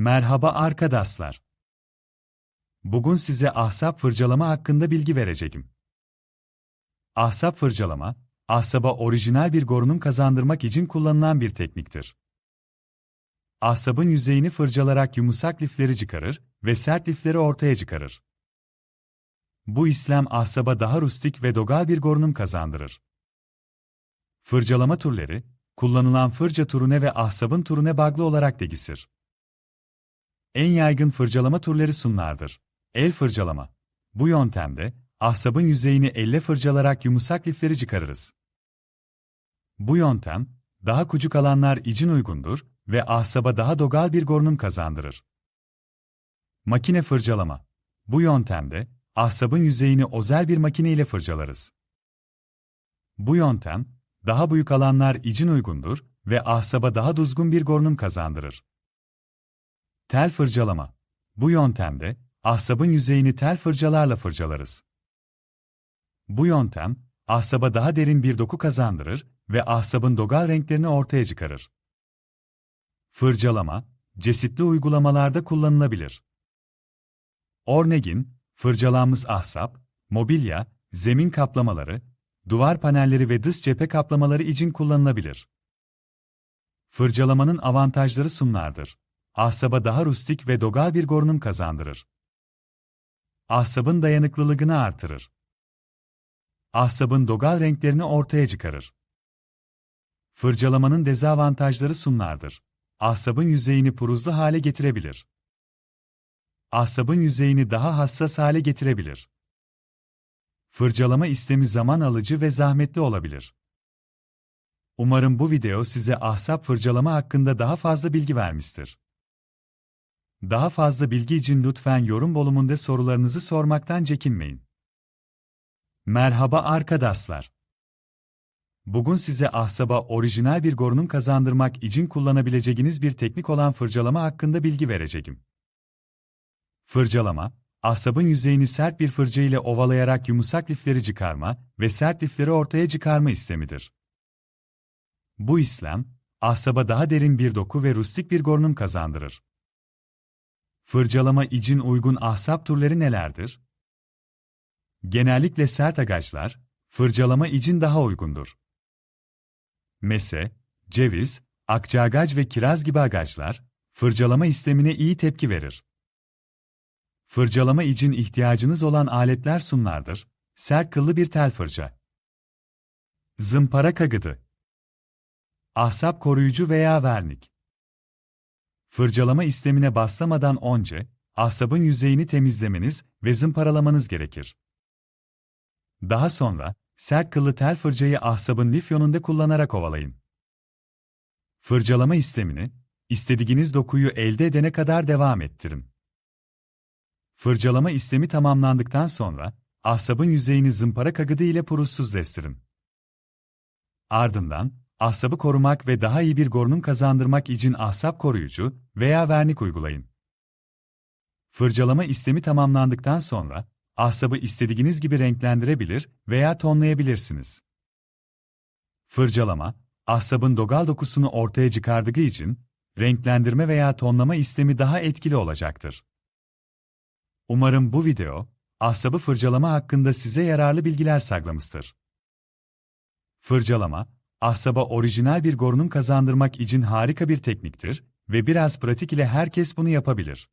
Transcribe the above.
Merhaba arkadaşlar. Bugün size ahsap fırçalama hakkında bilgi vereceğim. Ahsap fırçalama, ahsaba orijinal bir görünüm kazandırmak için kullanılan bir tekniktir. Ahsabın yüzeyini fırçalarak yumuşak lifleri çıkarır ve sert lifleri ortaya çıkarır. Bu işlem ahsaba daha rustik ve dogal bir görünüm kazandırır. Fırçalama türleri, kullanılan fırça türüne ve ahsabın türüne bağlı olarak değişir. En yaygın fırçalama türleri sunlardır. El fırçalama. Bu yöntemde, ahsabın yüzeyini elle fırçalarak yumuşak lifleri çıkarırız. Bu yöntem, daha küçük alanlar için uygundur ve ahsaba daha dogal bir görünüm kazandırır. Makine fırçalama. Bu yöntemde, ahsabın yüzeyini özel bir makine ile fırçalarız. Bu yöntem, daha büyük alanlar için uygundur ve ahsaba daha düzgün bir görünüm kazandırır. Tel fırçalama. Bu yöntemde, ahsabın yüzeyini tel fırçalarla fırçalarız. Bu yöntem, ahsaba daha derin bir doku kazandırır ve ahsabın dogal renklerini ortaya çıkarır. Fırçalama, çeşitli uygulamalarda kullanılabilir. Örneğin, fırçalanmış ahsap, mobilya, zemin kaplamaları, duvar panelleri ve dış cephe kaplamaları için kullanılabilir. Fırçalamanın avantajları sunlardır. Ahsaba daha rustik ve dogal bir görünüm kazandırır. Ahsabın dayanıklılığını artırır. Ahsabın dogal renklerini ortaya çıkarır. Fırçalamanın dezavantajları sunlardır. Ahsabın yüzeyini puruzlu hale getirebilir. Ahsabın yüzeyini daha hassas hale getirebilir. Fırçalama istemi zaman alıcı ve zahmetli olabilir. Umarım bu video size ahsap fırçalama hakkında daha fazla bilgi vermiştir. Daha fazla bilgi için lütfen yorum bölümünde sorularınızı sormaktan çekinmeyin. Merhaba arkadaşlar. Bugün size ahsaba orijinal bir görünüm kazandırmak için kullanabileceğiniz bir teknik olan fırçalama hakkında bilgi vereceğim. Fırçalama, ahsabın yüzeyini sert bir fırça ile ovalayarak yumuşak lifleri çıkarma ve sert lifleri ortaya çıkarma işlemidir. Bu işlem, ahsaba daha derin bir doku ve rustik bir görünüm kazandırır. Fırçalama için uygun ahsap türleri nelerdir? Genellikle sert agaçlar, fırçalama için daha uygundur. Mese, ceviz, akçaağaç ve kiraz gibi agaçlar, fırçalama istemine iyi tepki verir. Fırçalama için ihtiyacınız olan aletler sunlardır. Sert kıllı bir tel fırça. Zımpara kagıdı. Ahsap koruyucu veya vernik. Fırçalama istemine başlamadan önce, ahsabın yüzeyini temizlemeniz ve zımparalamanız gerekir. Daha sonra, sert kıllı tel fırçayı ahsabın lif yönünde kullanarak ovalayın. Fırçalama istemini, istediğiniz dokuyu elde edene kadar devam ettirin. Fırçalama istemi tamamlandıktan sonra, ahsabın yüzeyini zımpara kagıdı ile puruzsuzleştirin. Ardından, ahsabı korumak ve daha iyi bir görünüm kazandırmak için ahsap koruyucu veya vernik uygulayın. Fırçalama istemi tamamlandıktan sonra, ahsabı istediğiniz gibi renklendirebilir veya tonlayabilirsiniz. Fırçalama, ahsabın dogal dokusunu ortaya çıkardığı için, renklendirme veya tonlama istemi daha etkili olacaktır. Umarım bu video, ahsabı fırçalama hakkında size yararlı bilgiler saklamıştır. Fırçalama, ahsaba orijinal bir görünüm kazandırmak için harika bir tekniktir ve biraz pratik ile herkes bunu yapabilir.